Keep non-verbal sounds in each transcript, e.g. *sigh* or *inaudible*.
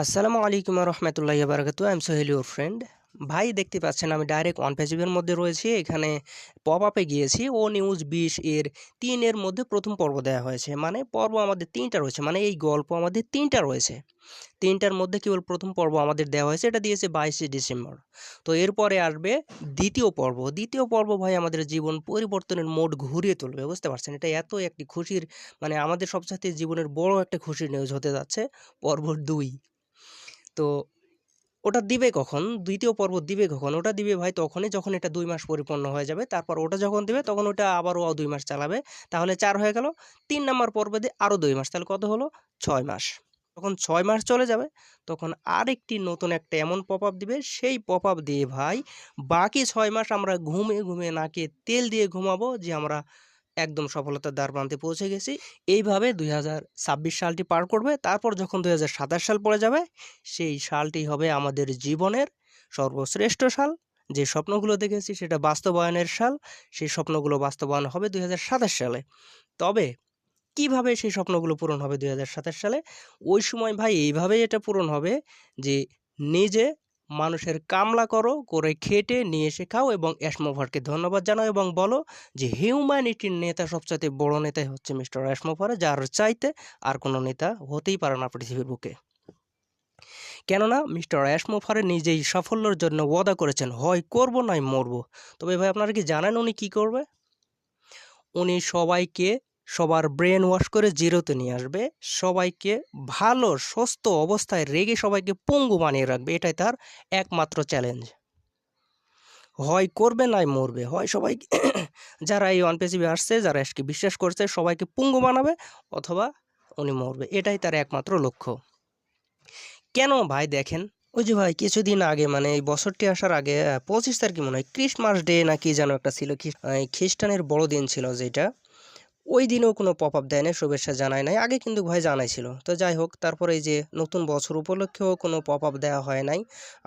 আসসালামু আলাইকুম রহমতুল্লাহ বারকাতু I am Sohel your friend ভাই, দেখতে পাচ্ছেন আমি ডাইরেক্ট ওয়ান পেজিভের মধ্যে রয়েছি। এখানে পপ আপে গিয়েছি। ও নিউজ বিশ এর তিনের মধ্যে প্রথম পর্ব দেওয়া হয়েছে। মানে পর্ব আমাদের তিনটা রয়েছে। মানে এই গল্প আমাদের তিনটা রয়েছে। তিনটার মধ্যে কেবল প্রথম পর্ব আমাদের দেওয়া হয়েছে। এটা দিয়েছে বাইশে ডিসেম্বর। তো এরপরে আসবে দ্বিতীয় পর্ব। দ্বিতীয় পর্ব ভাই আমাদের জীবন পরিবর্তনের মোড ঘুরিয়ে তুলবে। বুঝতে পারছেন? এটা এত একটি খুশির মানে আমাদের সবসাথে জীবনের বড় একটা খুশির নিউজ হতে যাচ্ছে। পর্ব দুই। তো ওটা দিবে কখন? দ্বিতীয় পর্ব দিবে কখন? ওটা দিবে ভাই তখনই, যখন এটা দুই মাস পরিপূর্ণ হয়ে যাবে। তারপর ওটা যখন দিবে, তখন ওটা আবারও দুই মাস চালাবে। তাহলে চার হয়ে গেল। তিন নম্বর পর্বে দিয়ে আরও দুই মাস। তাহলে কত হলো? ছয় মাস। তখন ছয় মাস চলে যাবে, তখন আরেকটি নতুন একটা এমন পপ আপ দিবে। সেই পপ আপ দিয়ে ভাই বাকি ছয় মাস আমরা ঘুমে ঘুমে নাকে তেল দিয়ে ঘুমাবো যে আমরা একদম সফলতার দ্বার প্রান্তে পৌঁছে গেছি। এইভাবে দুই হাজার ছাব্বিশ সালটি পার করবে, তারপর যখন দু হাজার সাতাশ সাল পড়ে যাবে, সেই সালটি হবে আমাদের জীবনের সর্বশ্রেষ্ঠ সাল। যে স্বপ্নগুলো দেখেছি সেটা বাস্তবায়নের সাল, সেই স্বপ্নগুলো বাস্তবায়ন হবে দুই হাজার সাতাশ সালে। তবে কীভাবে সেই স্বপ্নগুলো পূরণ হবে দুই হাজার সাতাশ সালে? ওই সময় ভাই এইভাবেই এটা পূরণ হবে যে নিজে মানুষের কামলা করো, করে খেটে নিয়ে এসে খাও এবং অ্যাসমোভারকে ধন্যবাদ জানাও এবং বলো যে হিউম্যানিটির নেতা সবচাইতে বড় নেতাই হচ্ছে মিস্টার অ্যাসমোভার যার চাইতে আর কোনো নেতা হতেই পারে না পৃথিবীর বুকে। কেননা মিস্টার অ্যাসমোফারে নিজেই সাফল্যের জন্য ওয়াদা করেছেন, হয় করব নয় মরব। তবে ভাই, আপনারা কি জানেন উনি কি করবে? উনি সবাইকে সবার ব্রেন ওয়াশ করে জিরোতে নিয়ে আসবে, সবাইকে ভালো, সুস্থ অবস্থায় রেগে সবাইকে পঙ্গু বানিয়ে রাখবে, এটাই তার একমাত্র চ্যালেঞ্জ হয় করবে নাই মরবে, হয় সবাই *coughs* যারা এই ওয়ান আসছে, যারা এসকে বিশ্বাস করছে, সবাইকে পুঙ্গু বানাবে অথবা উনি মরবে, এটাই তার একমাত্র লক্ষ্য। কেন ভাই দেখেন? ওই যে ভাই কিছুদিন আগে মানে এই বছরটি আসার আগে পঁচিশ তারিখ মনে হয় ক্রিসমাস ডে না কি যেন একটা ছিল খ্রিস্টানের বড়দিন ছিল যেটা ওই দিনেও কোনো পপ আপ দেয় না শুভেচ্ছা জানায় নাই। আগে কিন্তু ভাই জানাইছিল। তো যাই হোক, তারপরে এই যে নতুন বছর উপলক্ষেও কোনো পপ আপ দেওয়া হয় নাই,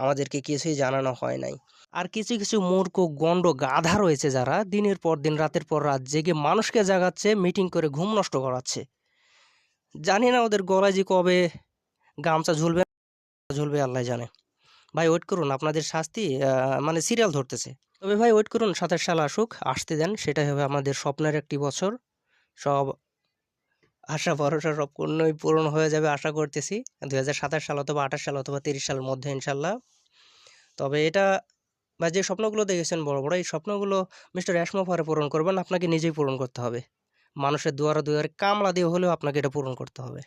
আমাদেরকে কিছুই জানানো হয় নাই। আর কিছু কিছু মূর্খ গণ্ড গাধা রয়েছে যারা দিনের পর দিন, রাতের পর রাত জেগে মানুষকে জাগাচ্ছে মিটিং করে ঘুম নষ্ট করাচ্ছে। জানি না ওদের গলায় যে কবে গামছা ঝুলবে ঝুলবে, আল্লাহ জানে। ভাই ওয়েট করুন, আপনাদের শাস্তি মানে সিরিয়াল ধরতেছে। তবে ভাই ওয়েট করুন, সাতাশ সাল আসুক, আসতে দেন, সেটাই হবে আমাদের স্বপ্নের একটি বছর। সব আশা, ভরসা সব পূর্ণই পূরণ হয়ে যাবে আশা করতেছি। দুই হাজার সাতাশ সাল অথবা আঠাশ সাল অথবা তিরিশ সালের মধ্যে ইনশাল্লাহ। তবে এটা, বা যে স্বপ্নগুলো দেখেছেন বড় বড়, এই স্বপ্নগুলো মিস্টার অ্যাসমোফারে পূরণ করবেন, আপনাকে নিজেই পূরণ করতে হবে। মানুষের দুয়ারে দুয়ারে কামলা দিয়ে হলেও আপনাকে এটা পূরণ করতে হবে।